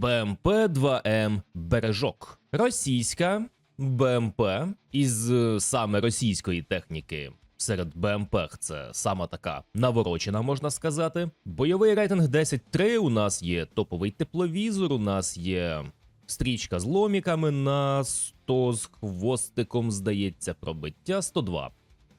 БМП-2М Бережок. Російська БМП із е, саме російської техніки. Серед БМП це сама така наворочена, можна сказати. Бойовий рейтинг 10.3. У нас є топовий тепловізор, у нас є стрічка з ломіками на 100 з хвостиком, здається, пробиття 102.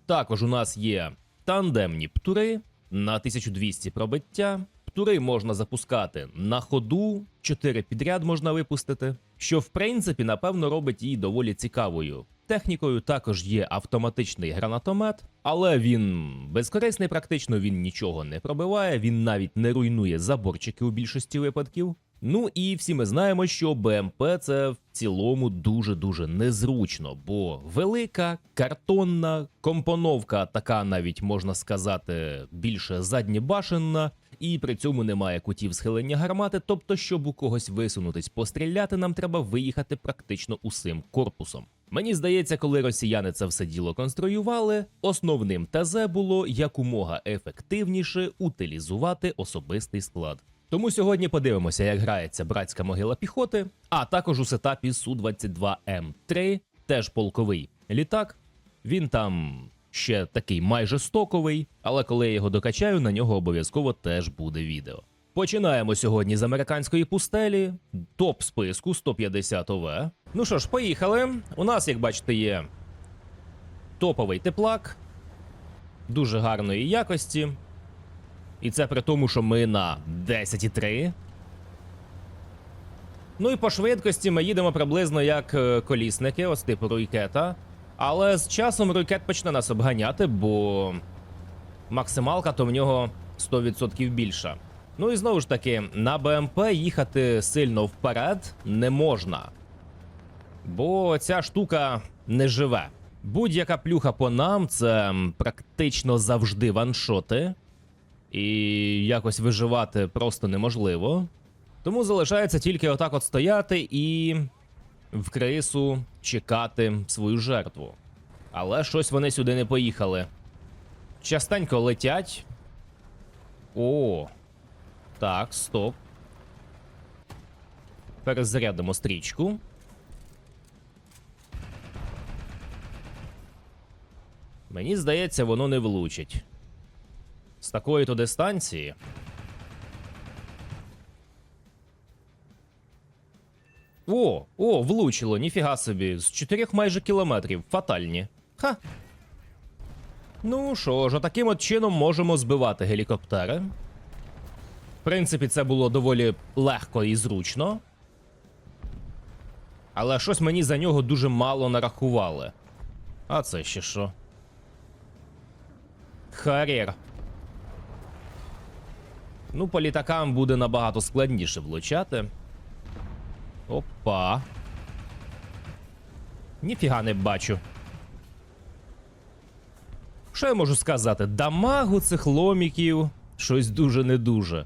Також у нас є тандемні птури на 1200 пробиття. Птури можна запускати на ходу, 4 підряд можна випустити, що в принципі напевно робить її доволі цікавою. Технікою також є автоматичний гранатомет, але він безкорисний, практично він нічого не пробиває, він навіть не руйнує заборчики у більшості випадків. Ну і всі ми знаємо, що БМП це в цілому дуже-дуже незручно, бо велика картонна компоновка, така навіть можна сказати, більше заднєбашенна, і при цьому немає кутів схилення гармати. Тобто, щоб у когось висунутись постріляти, нам треба виїхати практично усім корпусом. Мені здається, коли росіяни це все діло конструювали, основним ТЗ було якомога ефективніше утилізувати особистий склад. Тому сьогодні подивимося, як грається братська могила піхоти, а також у сетапі Су-22М3, теж полковий літак. Він там ще такий майже стоковий, але коли я його докачаю, на нього обов'язково теж буде відео. Починаємо сьогодні з американської пустелі, топ списку 150 ОВ. Ну що ж, поїхали. У нас, як бачите, є топовий теплак, дуже гарної якості. І це при тому, що ми на 10,3. Ну і по швидкості ми їдемо приблизно як е, колісники, ось типу руйкета. Але з часом руйкет почне нас обганяти, бо максималка то в нього 100% більша. Ну і знову ж таки, на БМП їхати сильно вперед не можна. Бо ця штука не живе. Будь-яка плюха по нам це практично завжди ваншоти і якось виживати просто неможливо. Тому залишається тільки отак от стояти і в крису чекати свою жертву. Але щось вони сюди не поїхали. Частенько летять. О. Так, стоп. Перезарядимо стрічку. Мені здається, воно не влучить. З такої то дистанції. О, влучило, ніфіга собі. З 4 майже кілометрів. Фатальні. Ха. Ну що ж, таким от чином можемо збивати гелікоптери. В принципі, це було доволі легко і зручно. Але щось мені за нього дуже мало нарахували. А це ще що? Харєр. Ну, по літакам буде набагато складніше влучати. Опа. Ніфіга не бачу. Що я можу сказати? Дамагу цих ломіків щось дуже не дуже.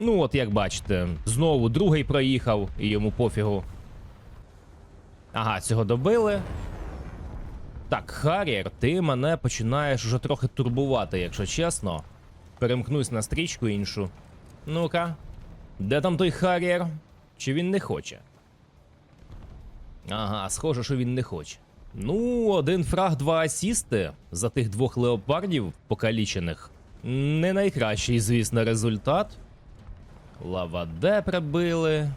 Ну, от як бачите, знову другий проїхав і йому пофігу. Ага, цього добили. Так, Харрір, ти мене починаєш вже трохи турбувати, якщо чесно. Перемкнусь на стрічку іншу. Ну-ка, де там той Харрір? Чи він не хоче? Ага, схоже, що він не хоче. Ну, один фраг, два асісти за тих двох леопардів покалічених. Не найкращий, звісно, результат. Лаваде прибили.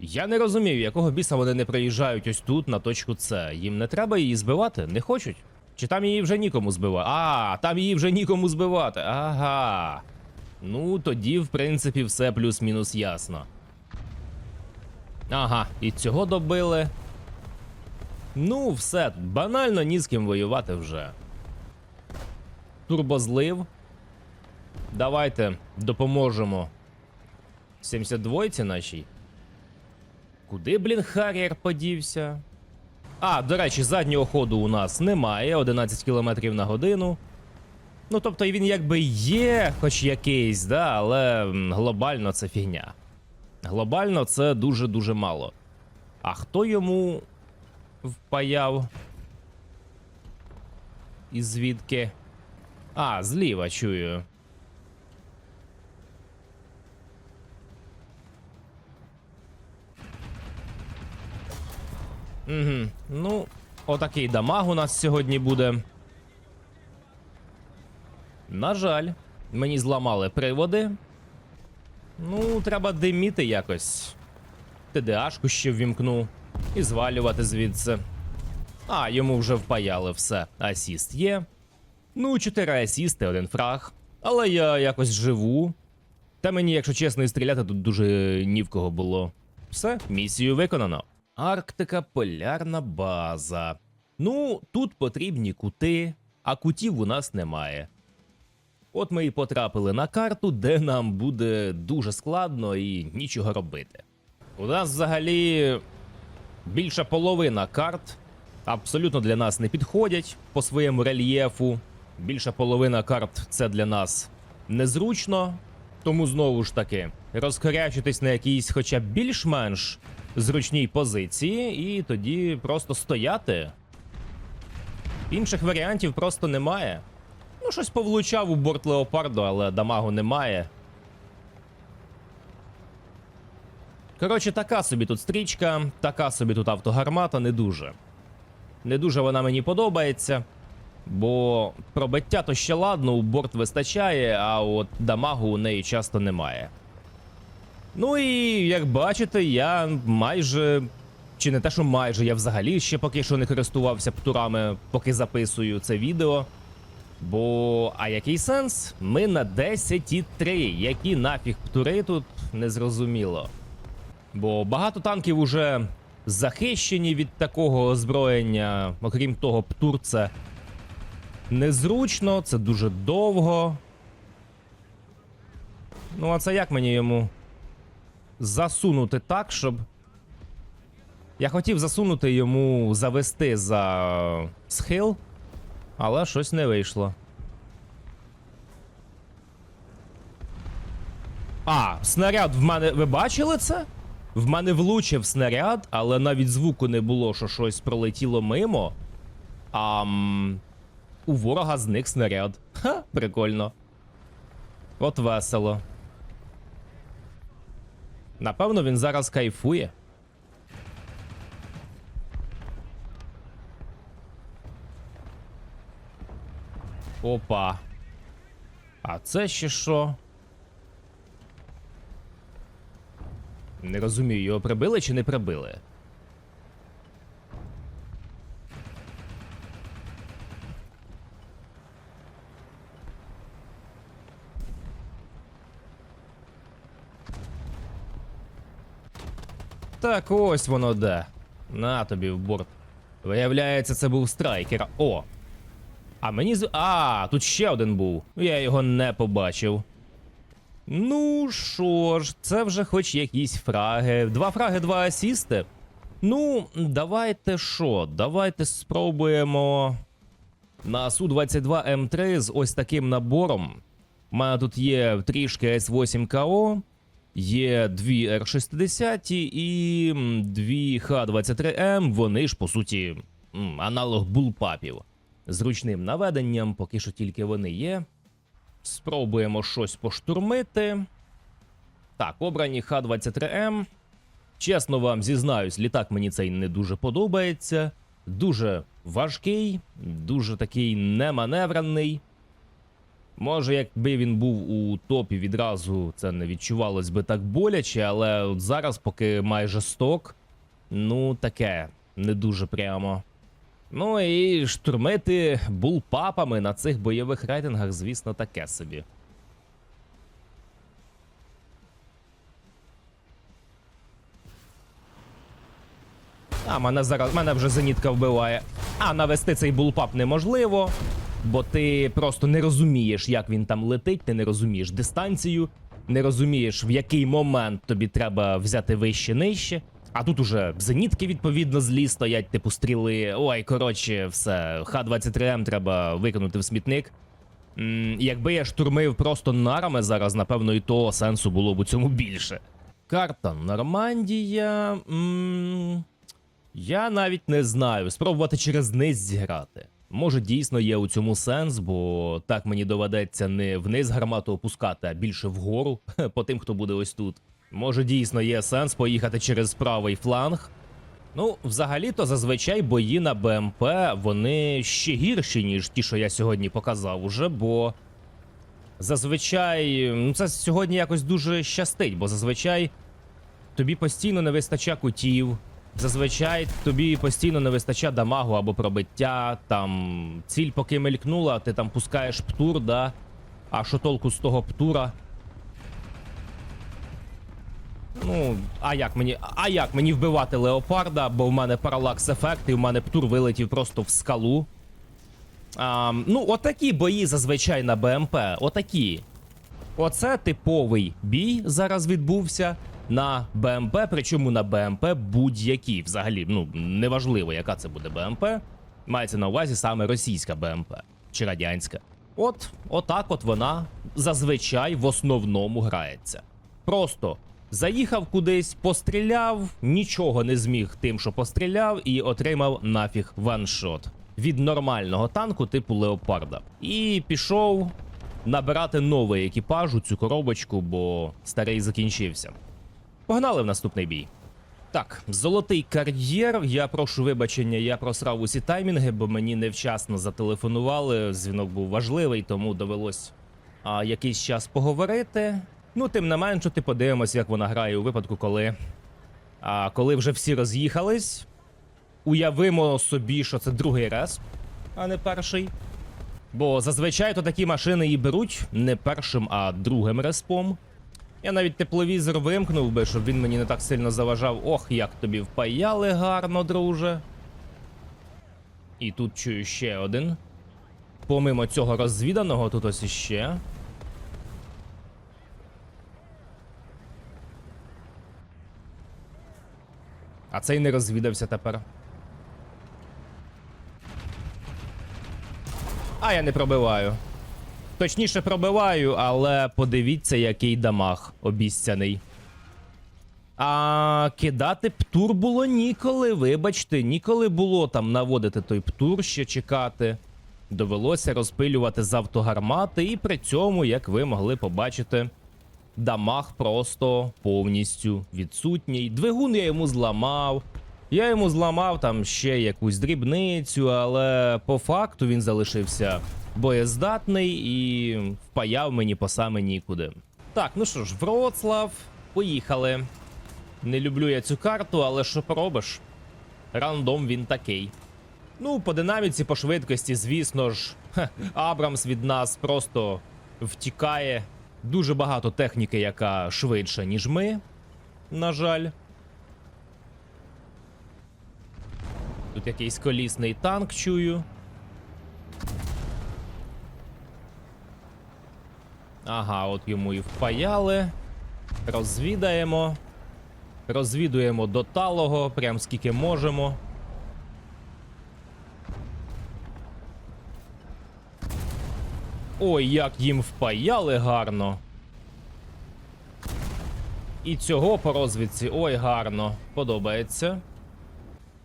Я не розумію, якого біса вони не приїжджають ось тут на точку С. Їм не треба її збивати? Не хочуть? Чи там її вже нікому збивати? А, там її вже нікому збивати. Ага. Ну, тоді, в принципі, все плюс-мінус ясно. Ага, і цього добили. Ну, все, банально ні з ким воювати вже. Турбозлив. Давайте допоможемо 72-ці нашій. Куди, блін, Харрір подівся? А, до речі, заднього ходу у нас немає, 11 км на годину. Ну, тобто він якби є, хоч якийсь, да, але глобально це фігня. Глобально це дуже-дуже мало. А хто йому впаяв? І звідки? А, зліва чую. Угу. Ну, отакий дамаг у нас сьогодні буде. На жаль, мені зламали приводи. Ну, треба диміти якось. ТДАшку ще ввімкну і звалювати звідси. А, йому вже впаяли все. Асіст є. Ну, 4 асісти, один фраг. Але я якось живу. Та мені, якщо чесно, і стріляти тут дуже ні в кого було. Все, місію виконано. Арктика полярна база. Ну, тут потрібні кути, а кутів у нас немає. От ми і потрапили на карту, де нам буде дуже складно і нічого робити. У нас взагалі більша половина карт абсолютно для нас не підходять по своєму рельєфу. Більша половина карт це для нас незручно. Тому знову ж таки розкорячитись на якійсь, хоча б більш-менш зручній позиції, і тоді просто стояти. Інших варіантів просто немає. Ну, щось повлучав у борт леопарду, але дамагу немає. Коротше, така собі тут стрічка, така собі тут автогармата, не дуже. Не дуже вона мені подобається. Бо пробиття то ще ладно, у борт вистачає, а от дамагу у неї часто немає. Ну і як бачите, я майже. Чи не те, що майже, я взагалі ще поки що не користувався птурами, поки записую це відео. Бо, а який сенс? Ми на 10,3. Які нафіг птури тут незрозуміло. Бо багато танків уже захищені від такого озброєння. Окрім того, птур це незручно, це дуже довго. Ну, а це як мені йому засунути так, щоб. Я хотів засунути йому завести за схил, але щось не вийшло. А, снаряд в мене. Ви бачили це? В мене влучив снаряд, але навіть звуку не було, що щось пролетіло мимо. А у ворога зник снаряд. Ха, прикольно. От весело. Напевно, він зараз кайфує. Опа. А це ще що? Не розумію, його прибили чи не прибили? Так ось воно де. На тобі в борт. Виявляється, це був страйкер. О! А мені з. А, тут ще один був. Я його не побачив. Ну що ж, це вже хоч якісь фраги. Два фраги, два асісти. Ну, давайте що? Давайте спробуємо на Су-22М3 з ось таким набором. У мене тут є трішки С8КО, є дві Р-60 і дві Х-23М. Вони ж, по суті, аналог булпапів. З ручним наведенням, поки що тільки вони є. Спробуємо щось поштурмити. Так, обрані Х-23М. Чесно вам зізнаюсь, літак мені цей не дуже подобається. Дуже важкий, дуже такий неманеврений. Може, якби він був у топі відразу, це не відчувалось би так боляче, але от зараз, поки майже сток, ну таке, не дуже прямо. Ну і штурмити булпапами на цих бойових рейтингах, звісно, таке собі. А, мене зараз мене вже зенітка вбиває. А навести цей булпап неможливо, бо ти просто не розумієш, як він там летить, ти не розумієш дистанцію, не розумієш, в який момент тобі треба взяти вище нижче. А тут уже зенітки, відповідно, злі стоять, типу стріли. Ой, коротше, все. Х-23М треба викинути в смітник. М, якби я штурмив просто нарами зараз, напевно, і то сенсу було б у цьому більше. Карта Нормандія. М, я навіть не знаю. Спробувати через низ зіграти. Може, дійсно є у цьому сенс, бо так мені доведеться не вниз гармату опускати, а більше вгору, по тим, хто буде ось тут. Може, дійсно є сенс поїхати через правий фланг. Ну, взагалі-то зазвичай бої на БМП вони ще гірші, ніж ті, що я сьогодні показав уже, бо зазвичай. Ну, це сьогодні якось дуже щастить, бо зазвичай тобі постійно не вистачає кутів. Зазвичай тобі постійно не вистачає дамагу або пробиття, там ціль поки мелькнула, ти там пускаєш птур, да? А що толку з того птура? Ну, а як мені. А як мені вбивати леопарда, бо в мене паралакс ефект, і в мене птур вилетів просто в скалу. А, ну, отакі бої зазвичай на БМП. Отакі. Оце типовий бій зараз відбувся на БМП, причому на БМП будь-які. Взагалі, ну, неважливо, яка це буде БМП. Мається на увазі саме російська БМП чи радянська. От, отак от вона зазвичай в основному грається. Просто заїхав кудись, постріляв, нічого не зміг тим, що постріляв, і отримав нафіг ваншот від нормального танку типу Леопарда. І пішов набирати новий екіпаж у цю коробочку, бо старий закінчився. Погнали в наступний бій. Так, золотий кар'єр. Я прошу вибачення, я просрав усі таймінги, бо мені невчасно зателефонували. Дзвінок був важливий, тому довелось а, якийсь час поговорити. Ну, тим не менше, ти подивимось, як вона грає у випадку, коли. А коли вже всі роз'їхались. Уявимо собі, що це другий раз, а не перший. Бо зазвичай то такі машини і беруть не першим, а другим респом. Я навіть тепловізор вимкнув би, щоб він мені не так сильно заважав. Ох, як тобі впаяли гарно, друже. І тут чую ще один. Помимо цього розвіданого, тут ось іще. А цей не розвідався тепер. А я не пробиваю. Точніше пробиваю, але подивіться, який дамаг обіцяний. А кидати птур було ніколи, вибачте, ніколи було там наводити той птур ще чекати. Довелося розпилювати з автогармати, і при цьому, як ви могли побачити, дамаг просто повністю відсутній. Двигун я йому зламав. Я йому зламав там ще якусь дрібницю, але по факту він залишився боєздатний і впаяв мені по саме нікуди. Так, ну що ж, Вроцлав, поїхали. Не люблю я цю карту, але що поробиш? Рандом він такий. Ну, по динаміці, по швидкості, звісно ж, хе, Абрамс від нас просто втікає. Дуже багато техніки, яка швидша, ніж ми. На жаль. Тут якийсь колісний танк чую. Ага, от йому і впаяли. Розвідаємо. Розвідуємо до талого, прям скільки можемо. Ой, як їм впаяли гарно. І цього по розвідці. Ой, гарно. Подобається.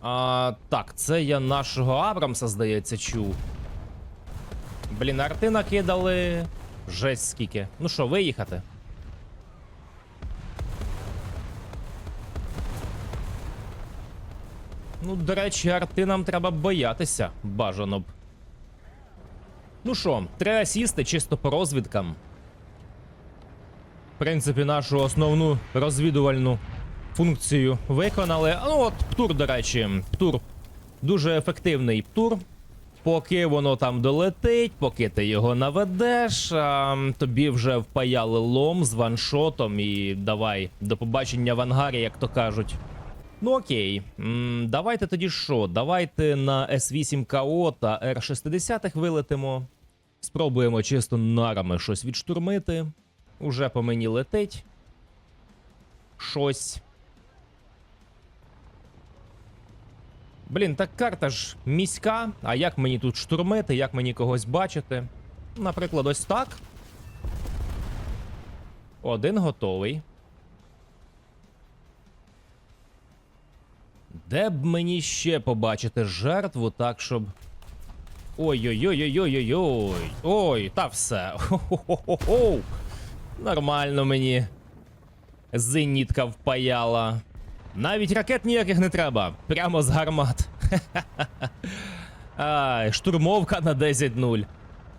А, Так, це я нашого Абрамса, здається, чув. Блін, арти накидали. Жесть скільки. Ну що, виїхати? Ну, до речі, арти нам треба боятися, бажано б. Ну що, три асісти чисто по розвідкам. В принципі, нашу основну розвідувальну функцію виконали. Ну от, птур, до речі, птур. Дуже ефективний птур. Поки воно там долетить, поки ти його наведеш, а, тобі вже впаяли лом з ваншотом і давай до побачення в ангарі, як то кажуть. Ну окей, М, давайте тоді що? Давайте на С8КО та Р60 вилетимо. Спробуємо чисто нарами щось відштурмити. Уже по мені летить. Щось. Блін, так карта ж міська. А як мені тут штурмити, як мені когось бачити? Наприклад, ось так. Один готовий. Де б мені ще побачити жертву, так, щоб. Ой-ой-ой-ой-ой-ой-ой. Ой, та все. Хо-хо-хо-хо. Нормально мені. Зенітка впаяла. Навіть ракет ніяких не треба. Прямо з гармат. Ай, штурмовка на 10-0.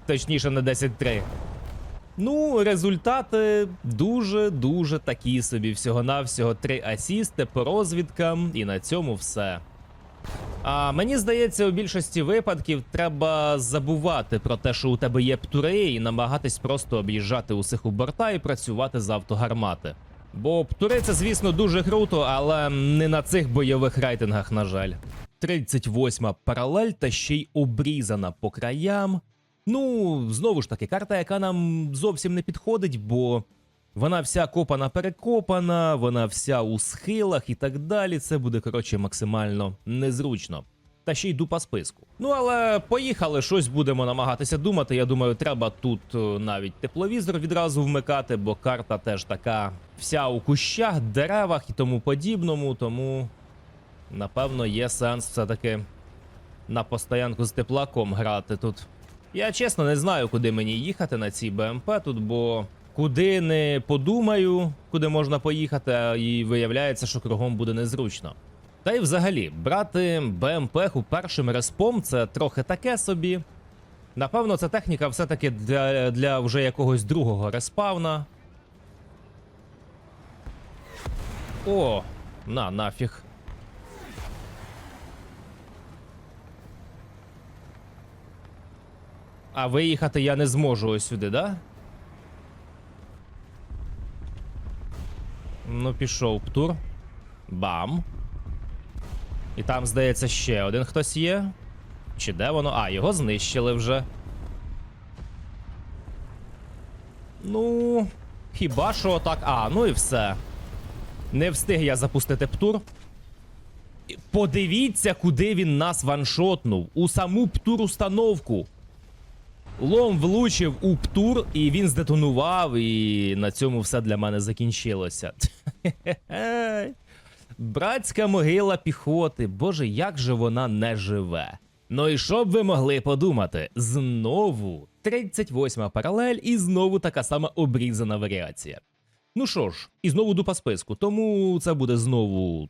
Точніше, на 10-3. Ну, результати дуже-дуже такі собі. Всього-навсього три асісти по розвідкам, і на цьому все. А мені здається, у більшості випадків треба забувати про те, що у тебе є птури, і намагатись просто об'їжджати усіх у борта і працювати з автогармати. Бо птури звісно, дуже круто, але не на цих бойових рейтингах, на жаль. 38 паралель та ще й обрізана по краям. Ну, знову ж таки, карта, яка нам зовсім не підходить, бо вона вся копана перекопана, вона вся у схилах і так далі. Це буде, коротше, максимально незручно. Та ще й дупа списку. Ну але поїхали, щось будемо намагатися думати. Я думаю, треба тут е, навіть тепловізор відразу вмикати, бо карта теж така вся у кущах, деревах і тому подібному. Тому, напевно, є сенс все-таки на постоянку з теплаком грати тут. Я чесно не знаю, куди мені їхати на цій БМП тут, бо куди не подумаю, куди можна поїхати, і виявляється, що кругом буде незручно. Та й взагалі, брати БМП у першим респом це трохи таке собі. Напевно, ця техніка все-таки для, для вже якогось другого респавна. О, на, нафіг. А виїхати я не зможу ось сюди, да? Ну, пішов птур. Бам. І там, здається, ще один хтось є. Чи де воно? А, його знищили вже. Ну, хіба що так. А, ну і все. Не встиг я запустити птур. Подивіться, куди він нас ваншотнув. У саму птур установку. Лом влучив у птур, і він здетонував, і на цьому все для мене закінчилося. Братська могила піхоти. Боже, як же вона не живе. Ну і що б ви могли подумати? Знову 38 паралель і знову така сама обрізана варіація. Ну що ж, і знову дупа списку, тому це буде знову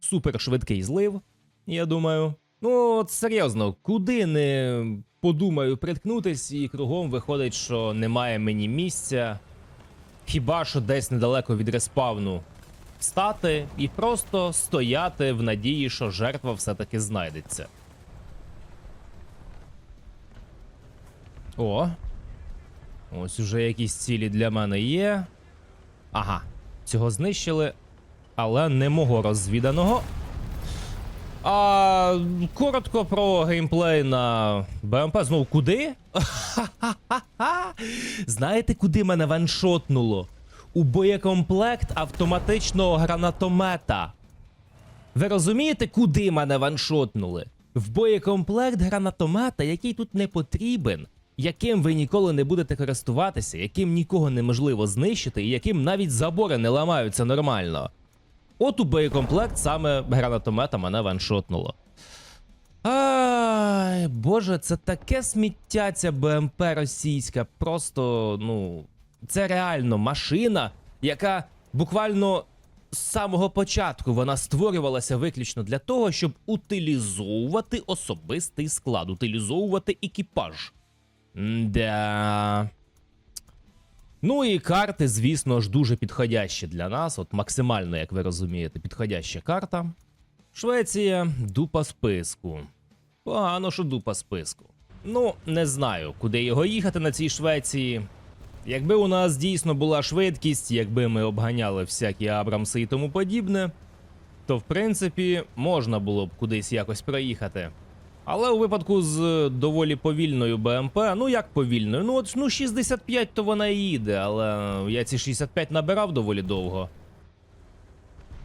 супершвидкий злив, я думаю. Ну, от серйозно, куди не подумаю приткнутись, і кругом виходить, що немає мені місця. Хіба що десь недалеко від респавну стати і просто стояти в надії, що жертва все-таки знайдеться. О. Ось уже якісь цілі для мене є. Ага, цього знищили, але не мого розвіданого. А коротко про геймплей на БМП. Знову куди? Знаєте, куди мене ваншотнуло? У боєкомплект автоматичного гранатомета. Ви розумієте, куди мене ваншотнули? В боєкомплект гранатомета, який тут не потрібен, яким ви ніколи не будете користуватися, яким нікого неможливо знищити, і яким навіть забори не ламаються нормально. От у боєкомплект саме гранатомета мене ваншотнуло. Ай, боже, це таке сміття ця БМП російська. Просто, ну, це реально машина, яка буквально з самого початку вона створювалася виключно для того, щоб утилізовувати особистий склад, утилізовувати екіпаж. Да. Ну і карти, звісно ж, дуже підходящі для нас. От максимально, як ви розумієте, підходяща карта. Швеція, дупа списку. Погано, що дупа списку. Ну, не знаю, куди його їхати на цій Швеції. Якби у нас дійсно була швидкість, якби ми обганяли всякі Абрамси і тому подібне, то в принципі можна було б кудись якось проїхати. Але у випадку з доволі повільною БМП, ну як повільною? Ну от ну 65 то вона і їде, але я ці 65 набирав доволі довго.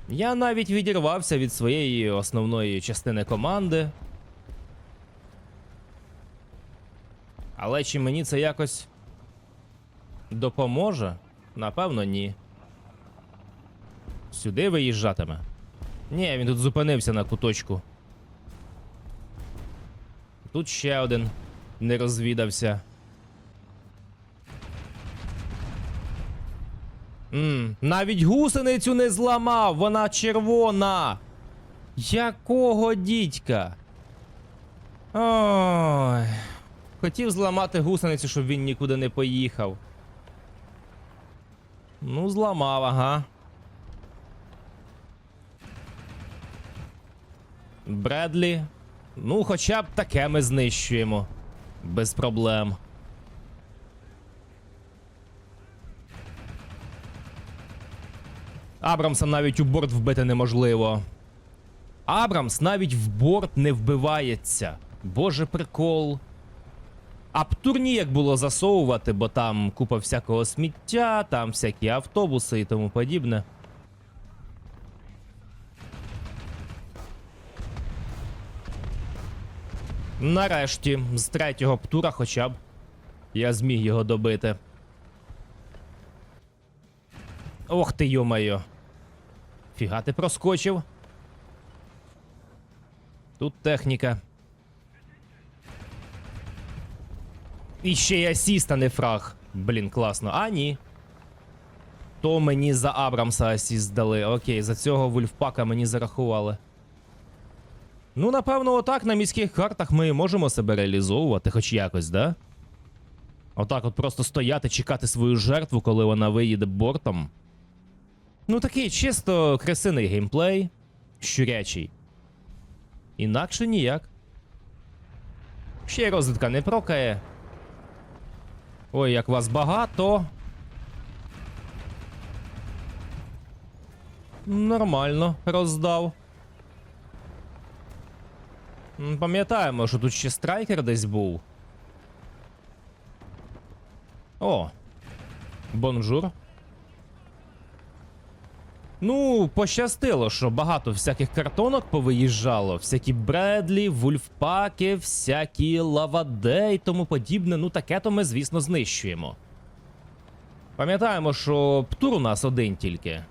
Я навіть відірвався від своєї основної частини команди. Але чи мені це якось допоможе? Напевно, ні. Сюди виїжджатиме. Ні, він тут зупинився на куточку. Тут ще один не розвідався. М, навіть гусеницю не зламав, вона червона. Якого дідька? Ой. Хотів зламати гусеницю, щоб він нікуди не поїхав. Ну, зламав, ага. Бредлі. Ну, хоча б таке ми знищуємо. Без проблем. Абрамса навіть у борт вбити неможливо. Абрамс навіть в борт не вбивається. Боже прикол. А птур ніяк було засовувати, бо там купа всякого сміття, там всякі автобуси і тому подібне. Нарешті, з третього птура хоча б я зміг його добити. Ох ти йомайо. Фіга ти проскочив. Тут техніка. І ще й асіст, а не фраг. Блін, класно. А, ні. То мені за Абрамса асіст дали. Окей, за цього Вульфпака мені зарахували. Ну, напевно, отак на міських картах ми можемо себе реалізовувати, хоч якось, да? Отак от просто стояти, чекати свою жертву, коли вона виїде бортом. Ну, такий чисто красивий геймплей, щурячий. Інакше ніяк. Ще розвідка не прокає. Ой, як вас багато. Нормально роздав. Пам'ятаємо, що тут ще страйкер десь був. О. Бонжур. Ну, пощастило, що багато всяких картонок повиїжджало. Всякі Бредлі, Вульфпаки, всякі Лаваде і тому подібне. Ну, таке то ми, звісно, знищуємо. Пам'ятаємо, що птур у нас один тільки.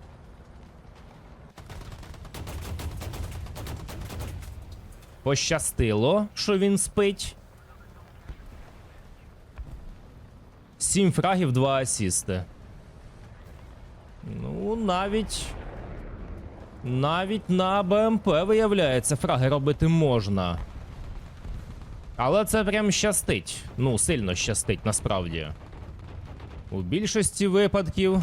Пощастило, що він спить. Сім фрагів, два асісти. Ну, навіть. Навіть на БМП, виявляється, фраги робити можна. Але це прям щастить. Ну, сильно щастить насправді. У більшості випадків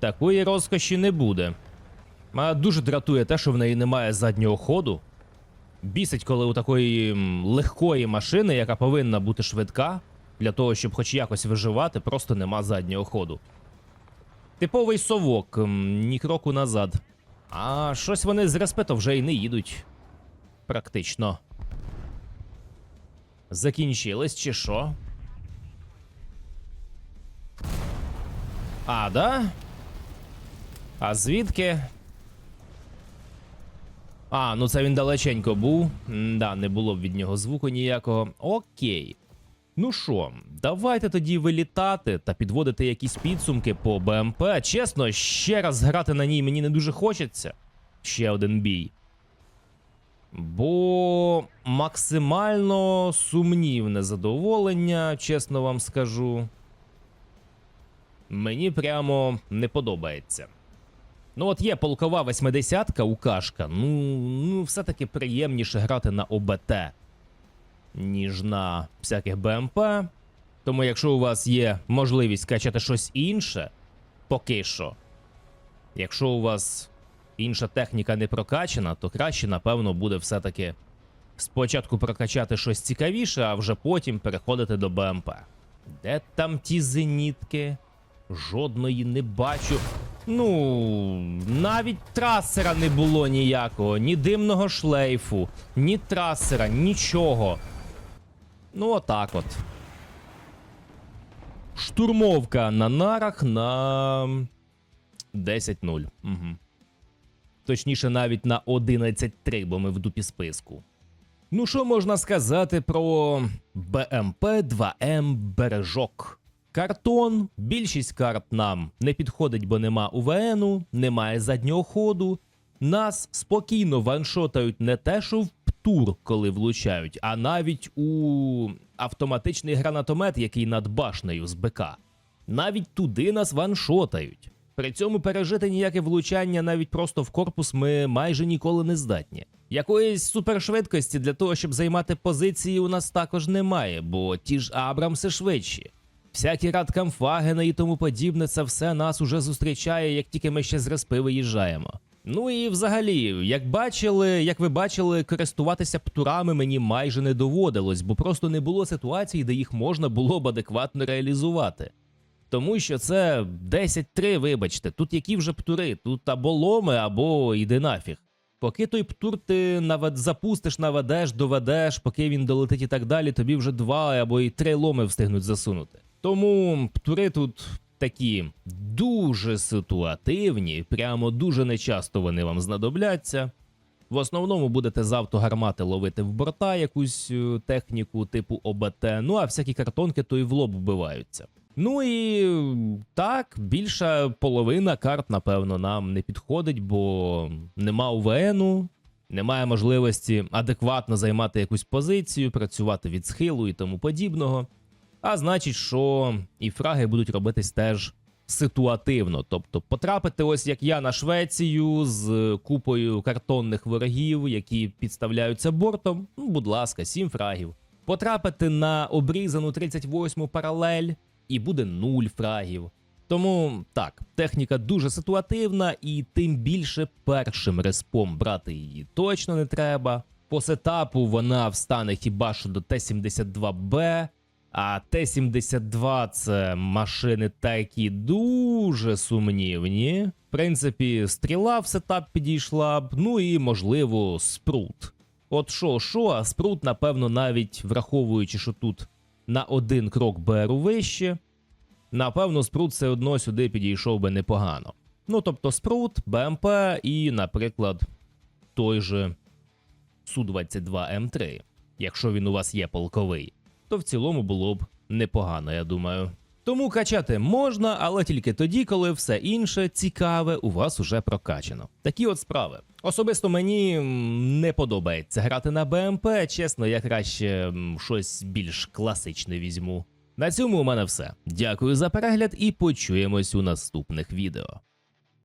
такої розкоші не буде. Мене дуже дратує те, що в неї немає заднього ходу. Бісить, коли у такої легкої машини, яка повинна бути швидка, для того, щоб хоч якось виживати, просто нема заднього ходу. Типовий совок, ні кроку назад. А щось вони з респето вже й не їдуть. Практично. Закінчились чи що? А, да? А звідки? А, ну це він далеченько був. Да, не було б від нього звуку ніякого. Окей. Ну що, давайте тоді вилітати та підводити якісь підсумки по БМП. Чесно, ще раз грати на ній мені не дуже хочеться. Ще один бій. Бо максимально сумнівне задоволення, чесно вам скажу. Мені прямо не подобається. Ну, от є полкова 80-ка у Кашка. Ну, ну все-таки приємніше грати на ОБТ ніж на всяких БМП. Тому, якщо у вас є можливість качати щось інше, поки що. Якщо у вас інша техніка не прокачана, то краще, напевно, буде все-таки спочатку прокачати щось цікавіше, а вже потім переходити до БМП. Де там ті зенітки? Жодної не бачу. Ну, навіть трасера не було ніякого, ні димного шлейфу, ні трасера, нічого. Ну, отак от. Штурмовка на нарах на 10-0. Угу. Точніше, навіть на 11-3, бо ми в дупі списку. Ну, що можна сказати про БМП 2М Бережок? Картон, більшість карт нам не підходить, бо нема УВНу, немає заднього ходу. Нас спокійно ваншотають не те, що в птур, коли влучають, а навіть у автоматичний гранатомет, який над башнею з БК. Навіть туди нас ваншотають. При цьому пережити ніяке влучання навіть просто в корпус ми майже ніколи не здатні. Якоїсь супершвидкості для того, щоб займати позиції, у нас також немає, бо ті ж Абрамси швидші. Всякі радкамфагени і тому подібне, це все нас уже зустрічає, як тільки ми ще з респи виїжджаємо. Ну і взагалі, як бачили, як ви бачили, користуватися птурами мені майже не доводилось, бо просто не було ситуації, де їх можна було б адекватно реалізувати. Тому що це 10-3, вибачте, тут які вже птури, тут або ломи, або йди нафіг. Поки той птур ти навед... запустиш, наведеш, доведеш, поки він долетить і так далі, тобі вже два або і три ломи встигнуть засунути. Тому птури тут такі дуже ситуативні, прямо дуже нечасто вони вам знадобляться. В основному будете з автогармати ловити в борта якусь е, техніку типу ОБТ, ну а всякі картонки то і в лоб вбиваються. Ну і так, більша половина карт, напевно, нам не підходить, бо нема УВНу, немає можливості адекватно займати якусь позицію, працювати від схилу і тому подібного. А значить, що і фраги будуть робитись теж ситуативно. Тобто потрапити, ось як я на Швецію з купою картонних ворогів, які підставляються бортом. Ну, будь ласка, сім фрагів. Потрапити на обрізану 38-му паралель, і буде нуль фрагів. Тому так, техніка дуже ситуативна, і тим більше першим респом брати її точно не треба. По сетапу вона встане хіба що до Т-72Б, а Т-72 це машини такі дуже сумнівні. В принципі, стріла в сетап підійшла б, ну і можливо спрут. От що, що, а спрут, напевно, навіть враховуючи, що тут на один крок БРу вище, напевно, спрут все одно сюди підійшов би непогано. Ну, тобто, спрут, БМП і, наприклад, той же Су-22М3, якщо він у вас є полковий, то в цілому було б непогано, я думаю. Тому качати можна, але тільки тоді, коли все інше цікаве у вас уже прокачано. Такі от справи. Особисто мені не подобається грати на БМП. Чесно, я краще щось більш класичне візьму. На цьому у мене все. Дякую за перегляд і почуємось у наступних відео.